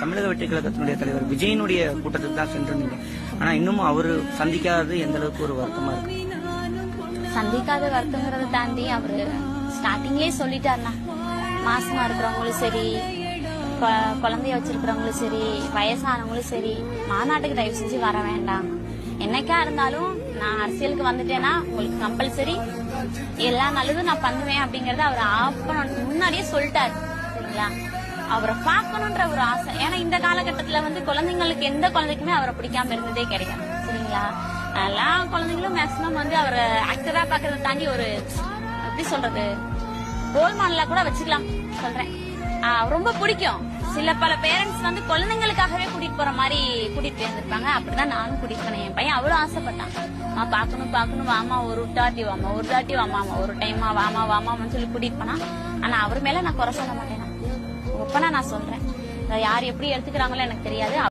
தமிழக வெற்றி கழகத்தினுடைய தலைவர் விஜயனுடைய கூட்டத்துக்கு தான் சென்றிருந்தீங்க. ஆனா இன்னமும் அவரு சந்திக்காதது எந்த அளவுக்கு ஒரு வருத்தமா இருக்கு? சந்திக்காத வருத்தங்கிறத தாண்டி அவரு ஸ்டார்டிங்லயே சொல்லிட்டாருண்ணா. மாசமா இருக்கிறவங்களும் சரி குழந்தைய வச்சிருக்கிறவங்களும் சரி வயசானவங்களும் சரி மாநாட்டுக்கு தயவு செஞ்சு வர வேண்டாம். என்னைக்கா இருந்தாலும் நான் அரசியலுக்கு வந்துட்டேன்னா உங்களுக்கு கம்பல்சரி எல்லா நல்லதும் நான் பண்ணுவேன் அப்படிங்கறத அவர் ஆஃப் முன்னாடியே சொல்லிட்டாரு சரிங்களா? அவரை பார்க்கணுன்ற ஒரு ஆசை. ஏன்னா இந்த காலகட்டத்துல வந்து குழந்தைங்களுக்கு எந்த குழந்தைக்குமே அவரை பிடிக்காம இருந்ததே கிடையாது. சரிங்களா? எல்லா குழந்தைங்களும் மேக்சிமம் வந்து அவரை ஆக்டரா பாக்குறத தாண்டி ஒரு எப்படி சொல்றது ரோல் மாடலா கூட வச்சுக்கலாம் சொல்றேன். ரொம்ப பிடிக்கும். சில பல பேரண்ட்ஸ் வந்து குழந்தைங்களுக்காகவே கூட்டிட்டு போற மாதிரி கூட்டிட்டு போயிருந்திருப்பாங்க. அப்படிதான் நானும் கூட்டிட்டு போனேன். என் பையன் அவ்வளவு ஆசைப்பட்டான். ஆ பாக்கணும் பாக்கணும் வாமா ஒரு தாட்டி வாமா ஒரு தாட்டி வாமா ஒரு டைமா வாமா வாமான்னு சொல்லி கூட்டிட்டு போனா ஆனா அவர் மேல நான் குறை சொல்ல மாட்டேன். ஒப்பனா நான் சொல்றேன். யார் எப்படி எடுத்துக்கிறாங்களோ எனக்கு தெரியாது.